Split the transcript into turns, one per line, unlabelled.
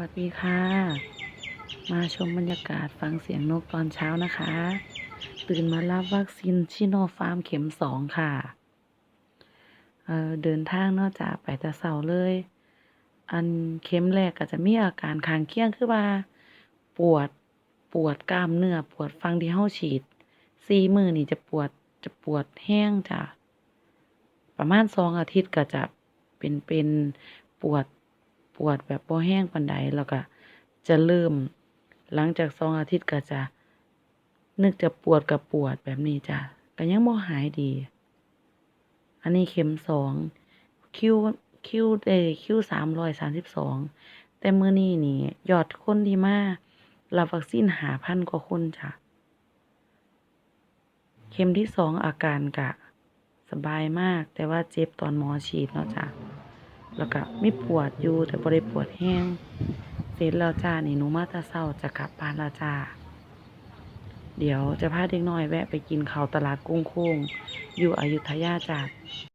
วัสดีค่ะ มาชมบรรยากาศฟังเสียงนกตอนเช้านะคะ ตื่นมารับวัคซีนชิโนฟาร์มเข็มสองค่ะเเดินทางนอกจากไปแต่เสาเลย อันเข็มแรกก็จะมีอาการข้างเคียงคือว่า ปวดปวดกล้ามเนื้อปวดฟังที่เฮาฉีดสี่มือนี่จะปวดจะปวดแห้งจ้ะประมาณสองอาทิตย์ก็จะเป็นเป็นปวด ปวดแบบบ่แห้งปานใดแล้วก็จะเริ่ม หลังจากสองอาทิตย์ก็จะ นึกจะปวดก็ปวดแบบนี้จ้ะก็ยังบ่หายดี อันนี้เข็มสองคิวคิวเดคิวสามร้อยสามสิบสองแต่มื้อนี้นี่ยอดคนที่มากรับวัคซีนหาพันกว่าคนจ้ะเข็มที่สองอาการกะ สบายมากแต่ว่าเจ็บตอนหมอฉีดเนาะจ้ะ แล้วก็ไม่ปวดอยู่แต่บริปวดแห้งเสร็จแล้วจ้านี่หนูมาตาเช้าจะกลับบ้านแล้วจ้า เดี๋ยวจะพาเด็กน้อยแวะไปกินข้าวตลาดกุ้งโค้งอยู่อยุธยาจ้า